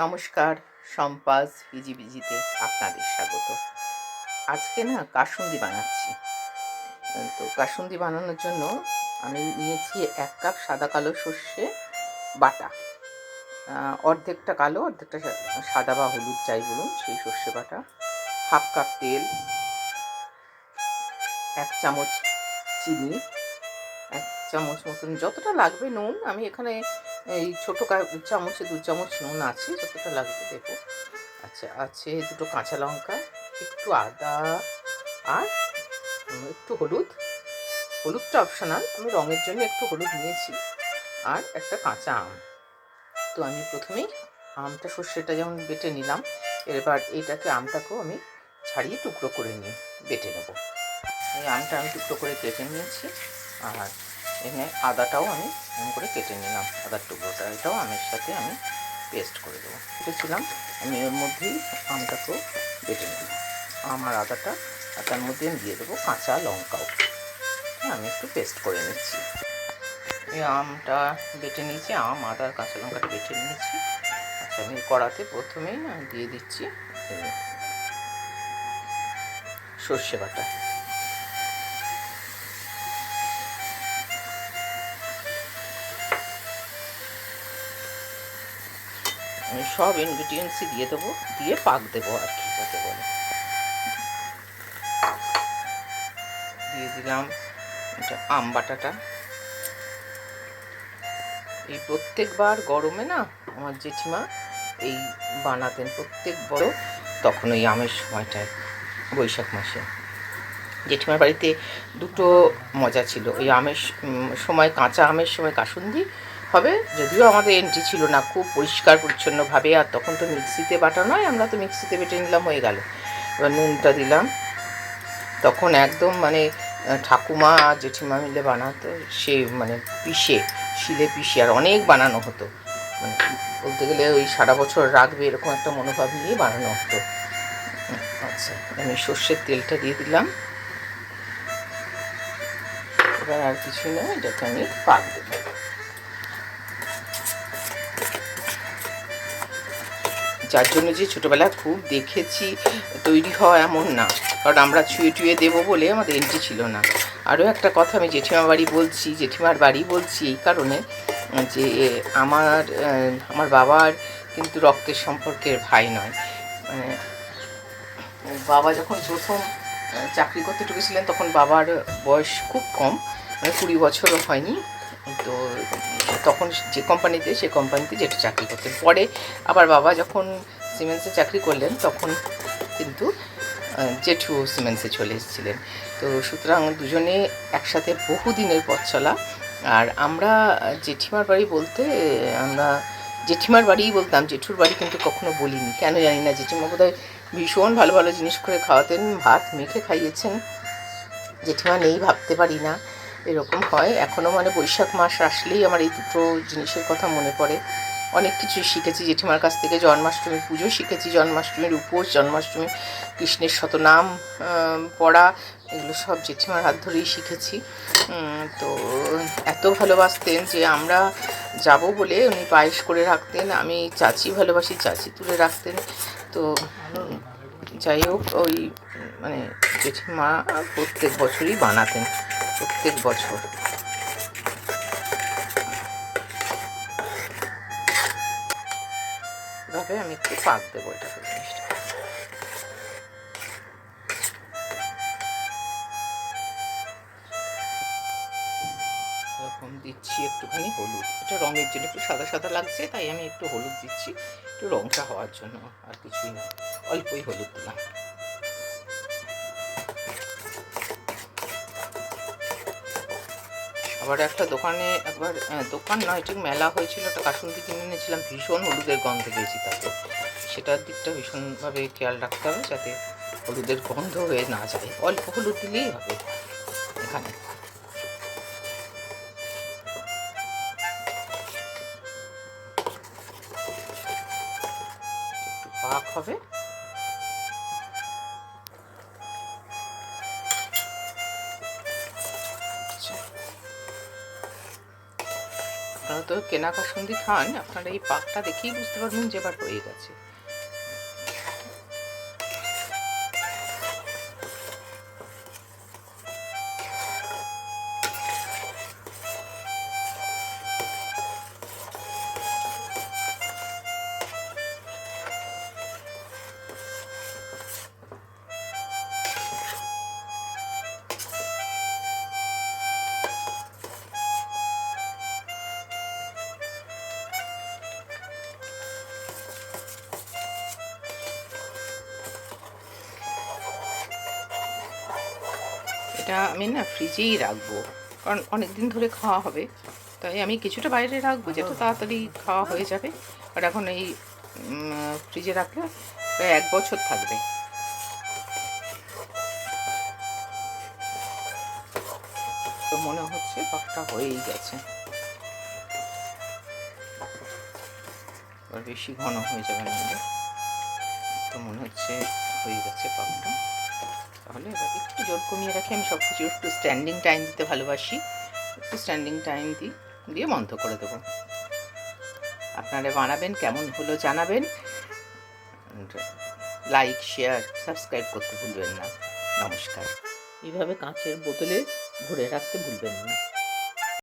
নমস্কার সম্পাস বিজি বিজিতে আপনাদের স্বাগত। আজকে না কাসুন্দি বানাচ্ছি। তো কাসুন্দি বানানোর জন্য আমি নিয়েছি এক কাপ সাদা কালো সর্ষে বাটা। অর্ধেকটা কালো, অর্ধেকটা সাদা বা হলুদ চাই বলুন, সেই সর্ষে বাটা। হাফ কাপ তেল, এক চামচ চিনি, এক চামচ মতন, যতটা লাগবে নুন। আমি এখানে এই ছোটো চামচে, দু চামচ নুন আছে, যতটা লাগবে দেবো। আচ্ছা আছে দুটো কাঁচা লঙ্কা, একটু আদা, আর একটু হলুদ। হলুদটা অপশনাল আমি রঙের জন্য একটু হলুদ নিয়েছি। আর একটা কাঁচা আম। তো আমি প্রথমেই আমটা সর্ষেটা যেমন বেটে নিলাম, এবার এইটাকে আমটাকেও আমি ছাড়িয়ে টুকরো করে নিয়ে বেটে নেব। এই আমটা আমি টুকরো করে কেটে নিয়েছি, আর এখানে আদাটাও আমি এরকম করে কেটে নিলাম। আদার টুকরোটা এটাও আমের সাথে আমি পেস্ট করে দেবো। কেটেছিলাম আমি এর মধ্যেই আমটাকেও বেটে নিলাম। আমার আদাটা আর তার মধ্যে আমি দিয়ে দেবো কাঁচা লঙ্কাও। হ্যাঁ, আমি একটু পেস্ট করে নিচ্ছি। এই আমটা বেটে নিয়েছি আম আদা কাঁচা লঙ্কাটা বেটে নিয়েছি। আচ্ছা আমি কড়াতে প্রথমেই দিয়ে দিচ্ছি সর্ষে বাটা। সব ইনগ্রিডিয়েন্টসই দিয়ে দেবো, দিয়ে পাক দেবো আর কি, যাকে বলে। দিয়ে দিলাম এটা আম বাটাটা। এই প্রত্যেকবার গরমে না আমার জেঠিমা এই বানাতেন, প্রত্যেক বড় তখন ওই আমের সময়টায়, বৈশাখ মাসে। জেঠিমার বাড়িতে দুটো মজা ছিল, ওই আমের সময়, কাঁচা আমের সময় কাসুন্দি হবে। যদিও আমাদের এন্ট্রি ছিল না খুব পরিষ্কার, পরিচ্ছন্নভাবে, আর তখন তো মিক্সিতে বাটা নয়, আমরা তো মিক্সিতে বেটে নিলাম, হয়ে গেল। এবার নুনটা দিলাম। তখন একদম মানে ঠাকুমা আর জেঠিমা মিলে বানাতো, সে মানে পিষে, শিলে পিষে, আর অনেক বানানো হতো। মানে বলতে গেলে ওই সারা বছর রাখবে এরকম একটা মনোভাব নিয়ে বানানো হতো। আচ্ছা আমি সর্ষের তেলটা দিয়ে দিলাম। এবার আর কিছু নয়, এটাকে আমি পাক দেবো। যার জন্য যে ছোটোবেলায় খুব দেখেছি, তৈরি হওয়া এমন না। কারণ আমরা ছুঁয়ে টুয়ে দেবো বলে আমাদের এন্ট্রি ছিল না। আরও একটা কথা আমি জেঠিমা বাড়ি বলছি, জেঠিমার বাড়ি বলছি এই কারণে, যে আমার আমার বাবার কিন্তু রক্তের সম্পর্কের ভাই নয়। মানে বাবা যখন প্রথম, চাকরি করতে ঢুকেছিলেন, তখন বাবার বয়স খুব কম মানে কুড়ি বছরও হয়নি। তো তখন যে কোম্পানিতে সে কোম্পানিতে যেটা চাকরি করতেন। পরে আবার বাবা যখন সিমেন্সে চাকরি করলেন, তখন কিন্তু জেঠু সিমেন্সে চলে এসেছিলেন। তো সুতরাং দুজনে একসাথে বহুদিনের পথ চলা। আর আমরা জেঠিমার বাড়ি বলতে, আমরা জেঠিমার বাড়িই বলতাম, জেঠুর বাড়ি কিন্তু কখনো বলিনি। কেন জানি না, জেঠিমা বোধহয় ভীষণ ভালো ভালো জিনিস করে খাওয়াতেন, ভাত মেখে খাইয়েছেন। জেঠিমা নেই, ভাবতে পারি না। এরকম হয়। এখনও মানে বৈশাখ মাস আসলেই আমার এই দুটো জিনিসের কথা মনে পড়ে। অনেক কিছু শিখেছি। জেঠিমার কাছ থেকে জন্মাষ্টমীর পুজো শিখেছি, জন্মাষ্টমীর উপোস, জন্মাষ্টমী, কৃষ্ণের শতনাম পড়া, এগুলো সব জেঠিমার হাত ধরেই শিখেছি। তো এত ভালোবাসতেন যে আমরা যাব বলে উনি পায়েস করে রাখতেন, আমি চাচি ভালোবাসি, চাচি তুলে রাখতেন। তো যাই হোক, ওই মানে জেঠিমা প্রত্যেক বছরই বানাতেন। প্রত্যেক বছর। এভাবে আমি একটু পাক দেবো এটা জিনিসটা। এরকম দিচ্ছি একটুখানি হলুদ। এটা রঙের জন্য একটু সাদা সাদা লাগছে, তাই আমি একটু হলুদ দিচ্ছি। একটু রঙটা হওয়ার জন্য আর কিছুই না। অল্পই হলুদ দিলাম। আবার একটা দোকানে একবার দোকান নয়, ঠিক মেলা হয়েছিল, একটা কাসুন্দি কিনে এনেছিলাম, ভীষণ হলুদের গন্ধ পেয়েছি তাতে। সেটার দিকটা ভীষণভাবে খেয়াল রাখতে হবে যাতে হলুদের গন্ধ হয়ে না যায়। অল্প হলুদ দিলেই হবে এখানে। পাক হবে। আপনারা তো কেনা কাসুন্দি খান, আপনারা এই পাকটা দেখেই বুঝতে পারবেন যে এবার হয়ে গেছে। এটা আমি না ফ্রিজেই রাখব। কারণ অনেক দিন ধরে খাওয়া হবে। তাই আমি কিছুটা বাইরে রাখব যেটা তাড়াতাড়ি খাওয়া হয়ে যাবে। আর এখন এই ফ্রিজে রাখলে প্রায় এক বছর থাকবে। তো মনে হচ্ছে পাকটা হয়েই গেছে। বেশি ঘন হয়ে যাবে না তো মনে হচ্ছে হয়ে গেছে পাকটা। তাহলে এবার একটু জোর কমিয়ে রাখি, আমি সব কিছু একটু স্ট্যান্ডিং টাইম দিতে ভালোবাসি। একটু স্ট্যান্ডিং টাইম দিই দিয়ে বন্ধ করে দেবো। আপনারা বানাবেন, কেমন হলো জানাবেন। লাইক শেয়ার সাবস্ক্রাইব করতে ভুলবেন না। নমস্কার। এইভাবে কাঁচের বোতলে ভরে রাখতে ভুলবেন না।